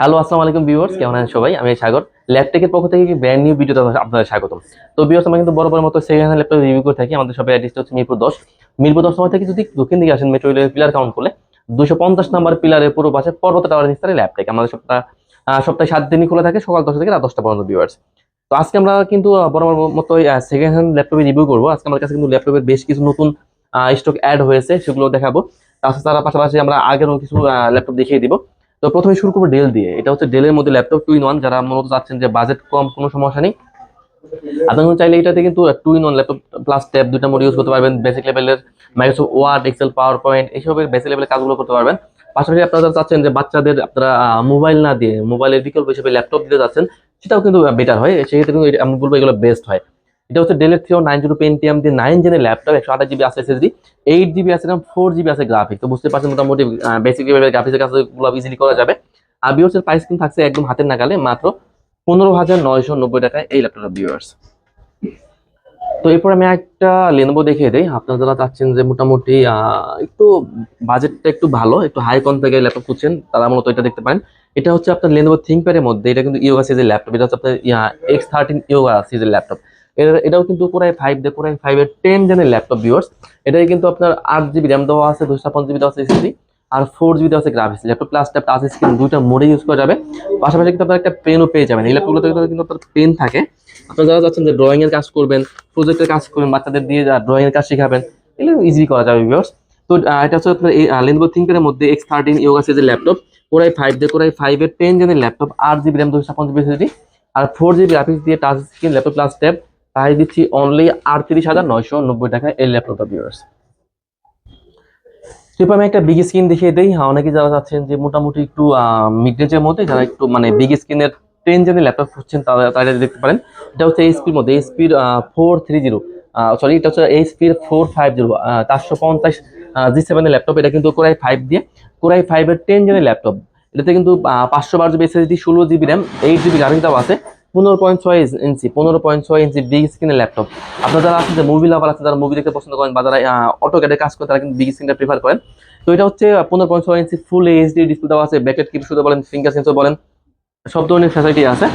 Hello আসসালামু আলাইকুম viewers কেমন আছেন সবাই? আমি সাগর। ল্যাপটেকের পক্ষ থেকে ব্র্যান্ড নিউ ভিডিওতে আপনাদের স্বাগতম। তো ভিউয়ার্স আমরা কিন্তু বড় বড় মতো সেকেন্ড হ্যান্ড ল্যাপটপ রিভিউ করে থাকি। আমাদের সবাই অ্যাড্রেসটা হচ্ছে মিরপুর দশ। মিরপুর দশ সময় থেকে যদি দক্ষিণ দিকে আসেন মেট্রো রেলের পিলার কাউন্ট করলে দুশো পঞ্চাশ নাম্বার পিলারের পুরো পাশে পর্বত টাওয়ার নিস্তারে ল্যাপটেক আমাদের সপ্তাহ সপ্তাহে সাত দিনই খোলা থাকে, সকাল দশটা থেকে রাত দশটা পর্যন্ত ভিউয়ার্স তো আজকে আমরা কিন্তু বড় বড় মতো সেকেন্ড হ্যান্ড ল্যাপটপে রিভিউ করব। আজকে আমার কাছে কিন্তু ল্যাপটপের বেশ কিছু নতুন স্টক অ্যাড হয়েছে, সেগুলো দেখাবো। তার সাথে তাছাড়া পাশাপাশি আমরা আগেরও কিছু ল্যাপটপ দেখিয়ে দিব। তো প্রথমে শুরু করব ডেল দিয়ে। এটা হচ্ছে ডেলের মধ্যে ল্যাপটপ টু ইন ওয়ান যারা মূলত চাচ্ছেন যে বাজেট কম, কোনো সমস্যা নেই। আপনার চাইলে এটাতে কিন্তু two in one laptop plus tab দুইটা মোড ইউজ করতে পারবেন। বেসিক লেভেলের Microsoft Word Excel PowerPoint এইসবের বেসিক লেভেলের কাজগুলো করতে পারবেন। পাশাপাশি আপনারা চাচ্ছেন যে বাচ্চাদের আপনারা মোবাইল না দিয়ে মোবাইলের বিকল্প হিসেবে ল্যাপটপ দিতে যাচ্ছেন সেটাও কিন্তু বেটার হয়। সেক্ষেত্রে কিন্তু আমি বলব এগুলো বেস্ট হয়। এটা হচ্ছে ডেলের থ্রিও নাইন জিরো পেন্টিএম দিয়ে নাইন জেনের ল্যাপটপ একশো আঠাশ জিবি আছে এসএসডি এইট জিবি আছে এবং ফোর জিবি আছে গ্রাফিক তো বুঝতে পারছেন মোটামুটি বেসিক গ্রাফিক্সের কাজগুলো ইজিলি করা যাবে। আর বিওর্সের প্রাইস কিন্তু থাকছে একদম হাতের নাগালে, মাত্র পনেরো হাজার নয়শো নব্বই টাকায় এই ল্যাপটপটা বিওয়ার্স তো এরপর আমি একটা লেনোভো দেখিয়ে দিই। আপনারা যারা চাচ্ছেন যে মোটামুটি একটু বাজেটটা একটু ভালো, একটু হাই কন থেকে ল্যাপটপ খুঁজছেন, তারা মূলত এটা দেখতে পারেন। এটা হচ্ছে আপনার লেনোভো থিঙ্কপ্যাডের মধ্যে, এটা কিন্তু ইয়োগা সিরিজের ল্যাপটপ এটা হচ্ছে আপনার এক্স থার্টিন ইয়োগা সিরিজের ল্যাপটপ এটাও কিন্তু কোরাই ফাইভ দিয়ে কোরাই ফাইভের টেন জেনের ল্যাপটপ ভিউয়ার্স এটাই কিন্তু আপনার আট জিবি র্যাম দেওয়া আছে, দুশো ছাপ্পান্ন জিবি দেওয়া আছে আর ফোর জিবি দেওয়া আছে graphics laptop plus tab touch screen দুইটা মোডে ইউজ করা যাবে। পাশাপাশি কিন্তু আপনার একটা পেনও পেয়ে যাবেন। এই ল্যাপটপগুলোতে কিন্তু আপনার পেন থাকে। আপনারা যারা চাচ্ছেন যে ড্রয়িংয়ের কাজ করবেন প্রজেক্টের কাজ করবেন, বাচ্চাদের দিয়ে ড্রয়িং এর কাজ শেখাবেন, এগুলো ইজিলি করা যাবে ভিউয়ার্স তো এটা হচ্ছে আপনার এই লেনবো থিঙ্কের মধ্যে এক্স থার্টিন ইয়োগা সিরিজের ল্যাপটপ কোরাই ফাইভ দিয়ে কোরাই ফাইভের টেন জেনের ল্যাপটপ আট জিবি র্যাম দুশো ছাপ্পান্ন জিবি আর ফোর জিবি গ্রাফিক্স দিয়ে touch screen laptop plus tab তাই দিচ্ছি অনলি আটত্রিশ হাজার নয়শো নব্বই টাকায় এই ল্যাপটপটা ভিউয়ার্স এরপর আমি একটা বিগ স্ক্রিন দেখিয়ে দিই। হ্যাঁ, অনেকে যারা চাচ্ছেন যে মোটামুটি একটু মিড রেঞ্জের মধ্যে যারা একটু মানে বিগ স্ক্রিনের টেন জেনের ল্যাপটপ খুঁজছেন তারা তারা দেখতে পারেন। এটা হচ্ছে এইচপির মধ্যে এইচপির ফোর থ্রি জিরো সরি এটা হচ্ছে এইচপির ফোর ফাইভ জিরো চারশো পঞ্চাশ জি সেভেনের ল্যাপটপ এটা কিন্তু কোরাই ফাইভ দিয়ে কোরাই ফাইভের টেন জেনের ল্যাপটপ এটাতে কিন্তু পাঁচশো বারো জিবি এসএসডি ষোলো জিবি র্যাম এইট জিবি গ্রাফিক্সটাও আছে। পনেরো পয়েন্ট ছয় ইঞ্চি পনেরো পয়েন্ট ছয় ইঞ্চি বিগ স্ক্রিনের ল্যাপটপ আপনারা যারা আছেন যে মুভি লাভার আছে, যারা মুভি দেখতে পছন্দ করেন বা যারা অটো ক্যাডে কাজ করে তারা কিন্তু বিগ স্ক্রিনটা প্রিফার করেন। তো এটা হচ্ছে পনেরো পয়েন্ট ছয় ইঞ্চি ফুল এইচডি ডিসপ্লে দেওয়া আছে ব্যাকেট কি শুধু বলেন ফিঙ্গার সেন্সর বলেন, সব ধরনের ফ্যাসিলিটি আছে।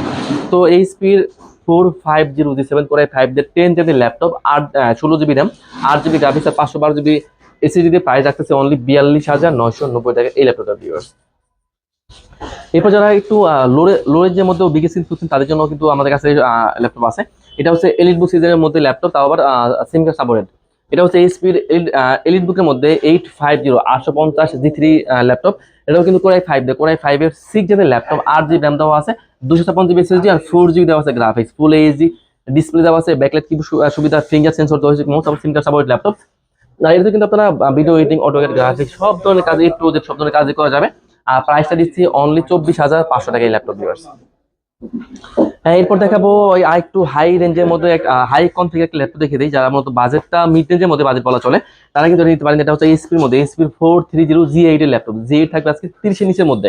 তো এইচপির four five zero G seven করে ফাইভ দিয়ে টেন জিবি ল্যাপটপ আট ষোলো জিবি র্যাম আট জিবি গ্রাফিক্স আর পাঁচশো বারো জিবি এসিডি দিয়ে প্রাইস রাখতেছে অনলি বিয়াল্লিশ হাজার নয়শো নব্বই টাকা এই ল্যাপটপটা ভিউয়ার্স এরপর যারা একটু লোরে যে মধ্যে বিগ স্ক্রিন খুঁজছেন, তাদের জন্য কিন্তু আমাদের কাছে ল্যাপটপ আছে। এটা হচ্ছে এলিট বুক সিজনের মধ্যে ল্যাপটপ তাও আবার সিম কার্ড সাপোর্টেড এটা হচ্ছে এইচপির এলিট বুকের মধ্যে এইট ফাইভ জিরো আটশো পঞ্চাশ জি থ্রি ল্যাপটপ এটাও কিন্তু কোরাই ফাইভ দিয়ে কোরাই ফাইভের সিক্স জেনের ল্যাপটপ আট জিবি র্যাম দেওয়া আছে, দুশো ছাপ্পান্ন জিবি এসএসডি আর ফোর জিবি দেওয়া আছে গ্রাফিক্স ফুল এইচডি ডিসপ্লে দেওয়া আছে ব্যাকলাইট কি সুবিধা ফিঙ্গার সেন্সর দেওয়া হয়েছে most SIM card support laptop আর এটাতে কিন্তু আপনারা ভিডিও এডিটিং অটোকেট গ্রাফিক্স সব ধরনের কাজ প্রজেক্ট সব ধরনের কাজই করা যাবে। আর প্রাইসটা দিচ্ছি অনলি চব্বিশ হাজার পাঁচশো টাকা এই ল্যাপটপ ভিউয়ার্স হ্যাঁ এরপর দেখাবো ওই আর একটু হাই রেঞ্জের মধ্যে হাই কন থেকে একটা ল্যাপটপ দেখে দিই, যারা মূলত বাজেটটা মিড রেঞ্জের মধ্যে বাজেট বলা চলে, তারা কিন্তু নিতে পারেন, এটা হচ্ছে এইচপির মধ্যে এইচপির four three zero G eight এর ল্যাপটপ জি এইট থাকবে আজকে তিরিশের নিচের মধ্যে।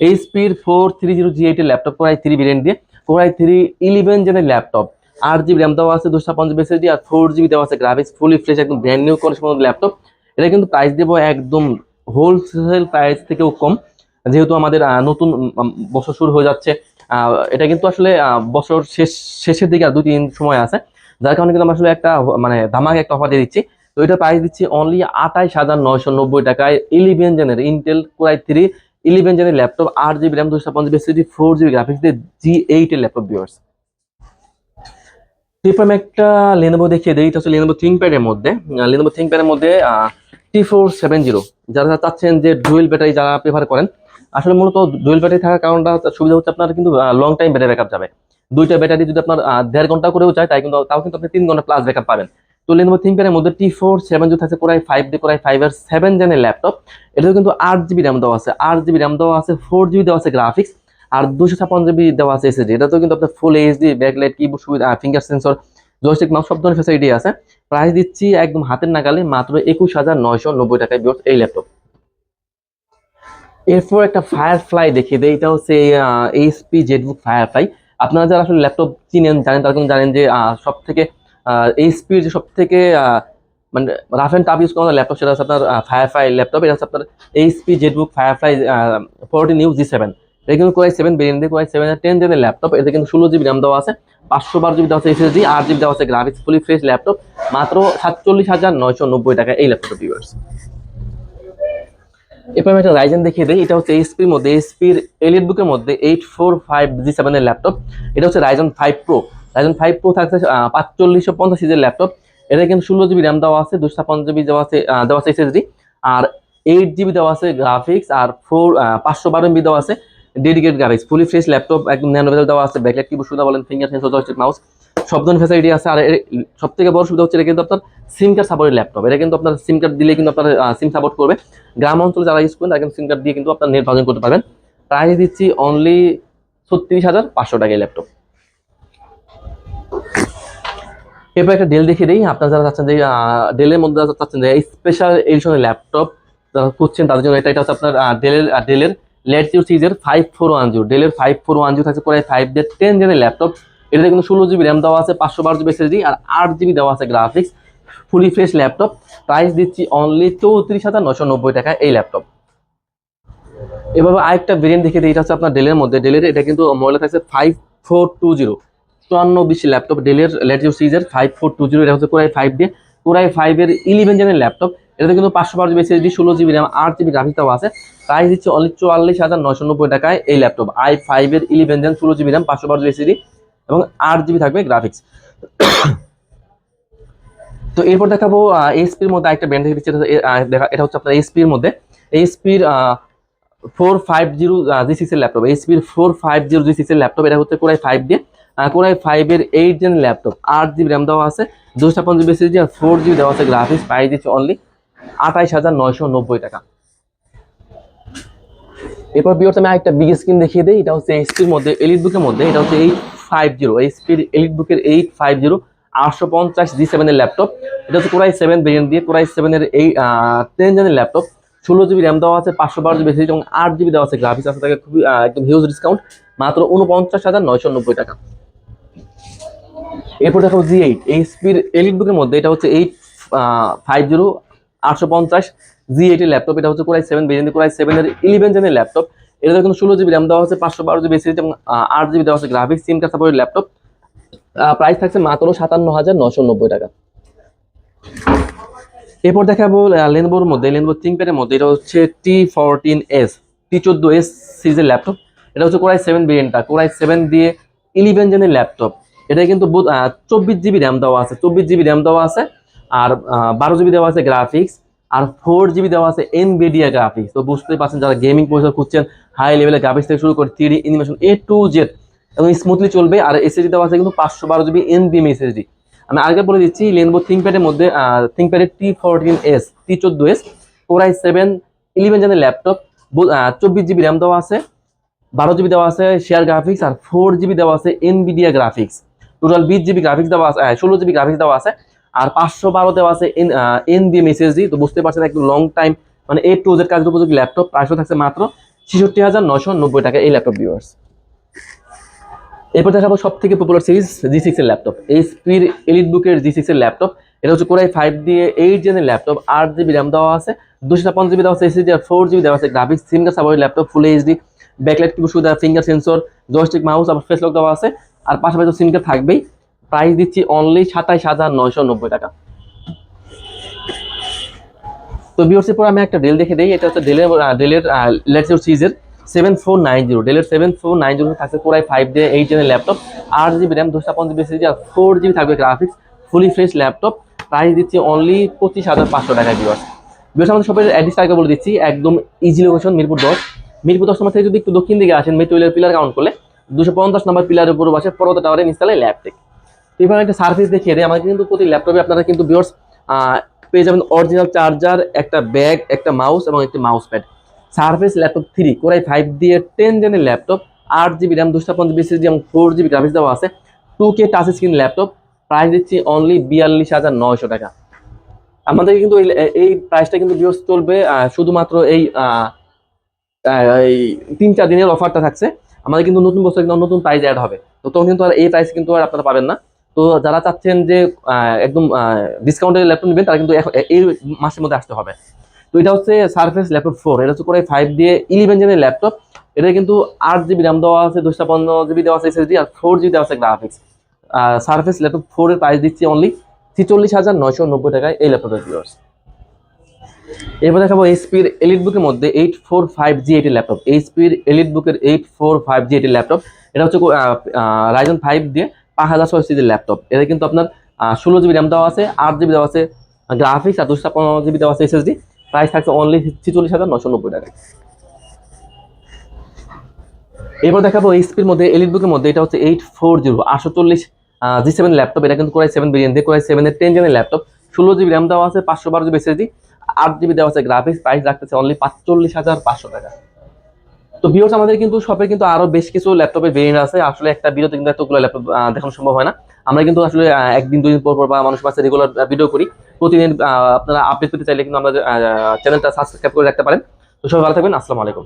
এইচপির four three zero G eight এর laptop core i three variant দিয়ে কোরাই থ্রি ইলেভেন জেনের ল্যাপটপ আট জিবি র্যাম দেওয়া আছে, দুশো জিবি এসএসডি আর ফোর জিবি দেওয়া আছে গ্রাফিক্স ফুলি ফ্রেশ একদম ব্র্যান্ড নিউ কন্ডিশন ল্যাপটপ এটা কিন্তু প্রাইস দেবো একদম হোলসেল প্রাইস থেকেও কম। যেহেতু আমাদের নতুন বছর শুরু হয়ে যাচ্ছে এটা কিন্তু আসলে বছর শেষ, শেষের দিকে আর দুই তিন সময় আছে। যার কারণে কিন্তু আমরা আসলে একটা মানে ধামাকে একটা অফার দিয়ে দিচ্ছি। তো এটা প্রাইস দিচ্ছি অনলি আঠাইশ হাজার নয়শো নব্বই টাকায় eleven জেনের Intel core i three eleven জেনের laptop আট জিবি র্যাম দুশো ছাপ্পান্ন জিবি ফোর জিবি গ্রাফিক্স দিয়ে জি এইট এর ল্যাপটপ ভিউয়ার্স এরপর একটা লেনোভো দেখিয়ে দিই, এটা হচ্ছে লেনোভো থিঙ্কপ্যাডের মধ্যে। লেনোভো থিঙ্কপ্যাডের মধ্যে টি ফোর সেভেন জিরো যারা চাচ্ছেন যে ডুয়েল ব্যাটারি যারা প্রেফার করেন আসলে মূলত ডুয়েল ব্যাটারি থাকার কারণটা সুবিধা হচ্ছে আপনার কিন্তু লং টাইম ব্যাটারি ব্যাকআপ যাবে। দুইটা ব্যাটারি যদি আপনার দেড় ঘণ্টা করেও যায়, তাই কিন্তু তাও কিন্তু আপনি তিন ঘণ্টা প্লাস ব্যাকআপ পাবেন। তো লেনোভো থিঙ্কপ্যাডের মধ্যে টি ফোর সেভেন জিরো থাকছে কোরাই ফাইভ দিয়ে কোরাই ফাইভ এর সেভেন জেনের ল্যাপটপ এটাও কিন্তু আট জিবি র্যাম দেওয়া আছে। আট জিবি র্যাম দেওয়া আছে ফোর জিবি দেওয়া আছে গ্রাফিক্স আর দুশো ছাপ্পান্ন জিবি দেওয়া আছে এসএসডি এটা তো কিন্তু আপনার ফুল এইচডি ব্যাকলাইট কিবোর্ড সুবিধা ফিঙ্গার সেন্সর জয়স্টিক মাউস সব ধরনের ফ্যাসিলিটি আছে। প্রাইস দিচ্ছি একদম হাতের নাগালে, মাত্র একুশ হাজার নয়শো নব্বই টাকায় বিয়োগ এই ল্যাপটপ এরপর একটা ফায়ারফ্লাই দেখিয়ে দেয় এটা হচ্ছে এইচপি জেটবুক ফায়ারফ্লাই আপনারা যারা আসলে ল্যাপটপ চিনেন জানেন, তারা জানেন যে সব থেকে এইচপির যে সব থেকে মানে রাফ অ্যান্ড টাফ ইউজ করা ল্যাপটপ সেটা হচ্ছে আপনার ফায়ারফ্লাই ল্যাপটপ এটা হচ্ছে আপনার HP ZBook Firefly fourteen U G seven এটা কিন্তু কোরাই সেভেন দিয়ে কোরাই সেভেন টেন জেনের ল্যাপটপ এতে কিন্তু ষোলো জিবি র্যাম দেওয়া আছে, পাঁচশো বারো জিবি দেওয়া আছে এসএসডি আট জিবি দেওয়া আছে গ্রাফিক্স ফুলি ফ্রেশ ল্যাপটপ মাত্র সাতচল্লিশ হাজার নয়শো নব্বই টাকা এই ল্যাপটপ ভিউয়ার্স এরপর আমি একটা রাইজেন দেখিয়ে দিই, এটা হচ্ছে এইচপির মধ্যে এইচপির এলিট বুকের মধ্যে এইট ফোর ফাইভ জি সেভেনের ল্যাপটপ এটা হচ্ছে Ryzen five Pro Ryzen five Pro থাকছে পাঁচচল্লিশশো পঞ্চাশ সিজের ল্যাপটপ এটা কিন্তু ষোলো জিবি র্যাম দেওয়া আছে, দুশো পঞ্চাশ জিবি দেওয়া আছে দেওয়া আছে এসএসডি আর এইট জিবি দেওয়া আছে গ্রাফিক্স আর ফোর পাঁচশো বারো এমবি দেওয়া আছে dedicate graphics fully fresh laptop একদম ন্যানভেজেল দেওয়া আছে ব্যাকলাইট কিবোর্ড সুবিধা বলেন ফিঙ্গার সেন্সর মাউস সব ধরনের ফ্যাসিলিটি আছে। আর সব থেকে বড় সুবিধা হচ্ছে এটা কিন্তু আপনার সিম কার্ড সাপোর্টের ল্যাপটপ এটা কিন্তু আপনার সিম কার্ড দিলে কিন্তু আপনার সিম সাপোর্ট করবে। গ্রাম অঞ্চলে যারা ইউজ করেন, তারা কিন্তু সিম কার্ড দিয়ে কিন্তু আপনার নেট ব্রাউজিং করতে পারবেন। প্রাইস দিচ্ছি অনলি ছত্রিশ হাজার পাঁচশো টাকা এই ল্যাপটপ এরপর একটা ডেল দেখিয়ে দিই। আপনারা যারা চাচ্ছেন যে ডেলের মধ্যে যারা চাচ্ছেন যে স্পেশাল এডিশনের ল্যাপটপ যারা খুঁজছেন, তাদের জন্য এটা এটা হচ্ছে আপনার ডেলের ডেলের লেটসিউ সিরিজের ফাইভ ফোর ওয়ান জিরো ডেলের ফাইভ ফোর ওয়ান জিরো থাকছে, প্রায় ফাইভ ডে টেন জেনের ল্যাপটপ এটাতে কিন্তু ষোলো জিবি র্যাম দেওয়া আছে, পাঁচশো বারো জিবি এসএসডি আর আট জিবি দেওয়া আছে graphics fully fresh laptop price দিচ্ছি অনলি চৌত্রিশ হাজার নশো নব্বই টাকা এই ল্যাপটপ এভাবে আরেকটা ভেরিয়েন্ট দেখে দিই, এটা হচ্ছে আপনার ডেলের মধ্যে। ডেলের এটা কিন্তু মডেল থাকছে ফাইভ ফোর টু জিরো চুয়ান্ন বিশ ল্যাপটপ ডেলের লেটেস্ট সিরিজের ফাইভ ফোর টু জিরো এটা হচ্ছে কোরাই ফাইভ দিয়ে। কোরাই ফাইভের ইলেভেন জেনের ল্যাপটপ এটাতে কিন্তু পাঁচশো বারো জিবি এসএসডি ষোলো জিবি র্যাম আট জিবি গ্রাফিক্স দেওয়া আছে। প্রাইস দিচ্ছে অনলি চুয়াল্লিশ হাজার নশো নব্বই টাকায় এই ল্যাপটপ আই ফাইভের ইলেভেন জেন ষোলো জিবি র্যাম পাঁচশো বারো জিবি এসএসডি এবং আট জিবি থাকবে গ্রাফিক্স তো এরপর দেখাবো এইচপির মধ্যে একটা ব্র্যান্ড এটা, দেখা- এটা হচ্ছে আপনার এইচপির মধ্যে। এইচপির four five zero G six এর laptop এইচপির four five zero G six এর ল্যাপটপ এটা হচ্ছে কোরাই ফাইভ দিয়ে। কোরাই ফাইভের এইট জেন ল্যাপটপ আট জিবি র্যাম দেওয়া আছে। দুশো ছাপ্পান্ন জিবি এসএসডি আর ফোর জিবি দেওয়া আছে গ্রাফিক্স প্রাইস দিচ্ছে অনলি আঠাইশ হাজার নয়শো নব্বই টাকা। এরপর বিয়র্স আমি আরেকটা বিগ স্ক্রিন দেখিয়ে দিই এটা হচ্ছে এইচপির মধ্যে এলিট বুকের মধ্যে এটা হচ্ছে এইট ফাইভ জিরো এইচপির এলিট বুকের এইট ফাইভ জিরো আটশো পঞ্চাশ জি সেভেনের ল্যাপটপ এটা হচ্ছে কোরাই সেভেন ভেরিয়েন্ট দিয়ে কোরাই সেভেনের এই টেন জেনের ল্যাপটপ ষোলো জিবি র্যাম দেওয়া আছে, পাঁচশো বারো জিবি এবং আট জিবি দেওয়া আছে গ্রাফিক্স আছে, তাকে খুবই একদম হিউজ ডিসকাউন্ট মাত্র উনপঞ্চাশ হাজার নয়শো নব্বই টাকা। এরপর দেখো জি এইট এইচপির এলিট বুকের মধ্যে এটা হচ্ছে এইট ফাইভ জিরো আটশো পঞ্চাশ জি এইটের ল্যাপটপ এটা হচ্ছে core i seven variant core i সেভেনের ইলেভেন জেনের ল্যাপটপ এটাতে কিন্তু ষোলো জিবি র্যাম দেওয়া হচ্ছে পাঁচশো বারো জিবি এসএসডি এবং আট জিবি দেওয়া আছে গ্রাফিক্স সিম কার্ড সাপোর্টের ল্যাপটপ প্রাইস থাকছে মাত্র সাতান্ন হাজার নশো নব্বই টাকা। এরপর দেখাবো লেনবোর মধ্যে লেনবো থিঙ্কপ্যাডের মধ্যে, এটা হচ্ছে টি ফোরটিন এস টি চোদ্দ এস সিরিজের ল্যাপটপ এটা হচ্ছে কোরাই সেভেন ভেরিয়েন্টটা কোরাই সেভেন দিয়ে ইলেভেন জেনের ল্যাপটপ এটা কিন্তু চব্বিশ জিবি র্যাম দেওয়া আছে, চব্বিশ জিবি র্যাম দেওয়া আছে, আর বারো জিবি দেওয়া আছে গ্রাফিক্স আর ফোর জিবি দেওয়া আছে এনবিডিয়া গ্রাফিক্স তো বুঝতেই পারছেন যারা গেমিং পরিষেবা খুঁজছেন হাই লেভেলের গ্রাফিক্স থেকে শুরু করে three animation A to Z এবং স্মুথলি চলবে। আর এসএসডি দেওয়া আছে কিন্তু পাঁচশো বারো জিবি এনবিএম এসএসডি আমি আগে বলে দিচ্ছি লেনবো থিঙ্কপ্যাডের মধ্যে থিঙ্কপ্যাডের টি ফোরটিন এস টি চোদ্দ S core i seven eleven জেনের laptop চব্বিশ জিবি র্যাম দেওয়া আছে, বারো জিবি দেওয়া আছে শেয়ার গ্রাফিক্স আর ফোর জিবি দেওয়া আছে এনবিডিয়া গ্রাফিক্স টোটাল বিশ জিবি গ্রাফিক্স দেওয়া আছে ষোলো জিবি গ্রাফিক্স দেওয়া আছে আর পাঁচশো বারো দেওয়া আছে এন এনবিএম এসএসডি তো বুঝতে পারছেন একটু লং টাইম মানে এ টু জেড কাজের উপযোগী ল্যাপটপ প্রাইসও থাকছে মাত্র ছেষট্টি হাজার নশো নব্বই টাকা এই ল্যাপটপ ভিউয়ার্স এরপর দেখাবো সব থেকে পপুলার সিরিজ জি সিক্স এর ল্যাপটপ এইচপির এলিট বুকের জি সিক্সের ল্যাপটপ এটা হচ্ছে কোরাই ফাইভ দিয়ে এইট জেনের ল্যাপটপ আট জিবি র্যাম দেওয়া আছে, দুশো ছাপ্পান্ন জিবি দেওয়া আছে এসএসডি আর ফোর জিবি দেওয়া আছে graphics sim card supported laptop full HD backlight keyboard সুবিধা ফিঙ্গার সেন্সর জয়স্টিক মাউস আবার ফেস লক দেওয়া আছে, আর পাশাপাশি সিম কার্ড থাকবেই। প্রাইস দিচ্ছি অনলি সাতাইশ হাজার নয়শো নব্বই টাকা। তো বিওসির পর আমি একটা ডেল দেখে দিই, এটা হচ্ছে ডেলের ডেলের লেটেস্ট সিজের সেভেন ফোর নাইন জিরো ডেলের সেভেন ফোর নাইন জিরো থাকছে কোরাই ফাইভ ডে এইট জেনের ল্যাপটপ আট জিবি র্যাম দুশো পঞ্চাশ সিরিজ আর ফোর জিবি থাকবে graphics fully fresh laptop price দিচ্ছি অনলি পঁচিশ হাজার পাঁচশো টাকা বিওস বিওস আমাদের সবাই অ্যাড্রেস আগে বলে দিচ্ছি, একদম ইজি লোকেশন মিরপুর দশ। মিরপুর দশ নম্বর থেকে যদি একটু দক্ষিণ দিকে আসেন মেট্রোলের পিলার কাউন্ট করলে দুশো পঞ্চাশ নম্বর পিলারের উপর বসে পর্বত টাওয়ারে নিচতলায় ল্যাপটেক এবার একটা সার্ভিস দেখিয়ে দেয় আমাদের কিন্তু প্রতি ল্যাপটপে আপনারা কিন্তু বিওর্স পেয়ে যাবেন অরিজিনাল চার্জার একটা ব্যাগ একটা মাউস এবং একটি mouse pad service laptop three core i five দিয়ে টেন জেনের ল্যাপটপ আট জিবি র্যাম দুশো পঞ্চাশ বিশ এবং ফোর জিবি গ্রাফিক্স দেওয়া আছে। Two K touch screen laptop price দিচ্ছি অনলি বিয়াল্লিশ হাজার নয়শো টাকা। আমাদের কিন্তু এই- প্রাইসটা কিন্তু বিওর্স চলবে শুধুমাত্র এই তিন চার দিনের অফারটা থাকছে। আমাদের কিন্তু নতুন বছর কিন্তু নতুন প্রাইস অ্যাড হবে। তো তখন কিন্তু আর এই প্রাইস কিন্তু আর আপনারা পাবেন না। তো যারা চাচ্ছেন যে একদম ডিসকাউন্টের ল্যাপটপ নেবেন, তারা কিন্তু এই মাসের মধ্যে আসতে হবে। তো এটা হচ্ছে সারফেস ল্যাপটপ ফোর এটা হচ্ছে করে ফাইভ দিয়ে ইলেভেন জেনের ল্যাপটপ এটা কিন্তু আট জিবি র্যাম দেওয়া আছে, দুশো পনেরো জিবি দেওয়া আছে এসএসডি আর ফোর জিবি দেওয়া আছে গ্রাফিক্স সার্ফেস ল্যাপটপ ফোরের প্রাইস দিচ্ছি অনলি ছিচল্লিশ হাজার নয়শো নব্বই টাকায় এই ল্যাপটপের ভিউয়ার্স এবার দেখাবো এইচপির এলিট বুকের মধ্যে এইট ফোর ফাইভ জি এটি ল্যাপটপ এইচপির এলিট বুকের এইট ফোর ফাইভ জি এটি ল্যাপটপ এটা হচ্ছে রাইজন ফাইভ দিয়ে পাঁচ হাজার ল্যাপটপ। এটা কিন্তু আপনার ষোলো জিবি র্যাম দেওয়া আছে, আট জিবি দেওয়া আছে গ্রাফিক্স আর দুশো পনেরো জিবি দেওয়া আছে এসএসডি প্রাইস থাকছে অনলি ছিচল্লিশ হাজার নশো নব্বই টাকায়। এবার দেখাবো এইচপির মধ্যে এলিট বুকের মধ্যে, এটা হচ্ছে এইট ফোর জিরো আটশো চল্লিশ জি সেভেন ল্যাপটপ এটা কিন্তু কোরাই সেভেন ভেরিয়েন্ট দিয়ে কোরাই সেভেনের টেন জেনের ল্যাপটপ ষোলো জিবি র্যাম দেওয়া আছে, পাঁচশো বারো জিবি এসএসডি আট জিবি দেওয়া আছে গ্রাফিক্স প্রাইস রাখতেছে অনলি পাঁচচল্লিশ হাজার পাঁচশো টাকা। তো ভিউর্স আমাদের কিন্তু শপে কিন্তু আরও বেশ কিছু ল্যাপটপের ভেরিয়েন্ট আছে। আসলে একটা ভিডিওতে কিন্তু এতগুলো ল্যাপটপ দেখানো সম্ভব হয় না। আমরা কিন্তু আসলে একদিন, দুই দিন পর পর বা মানুষ মাসে রেগুলার ভিডিও করি। প্রতিদিন আপনারা আপডেট পেতে চাইলে কিন্তু আমাদের চ্যানেলটা সাবস্ক্রাইব করে রাখতে পারেন। তো সবাই ভালো থাকবেন, আসসালামু আলাইকুম।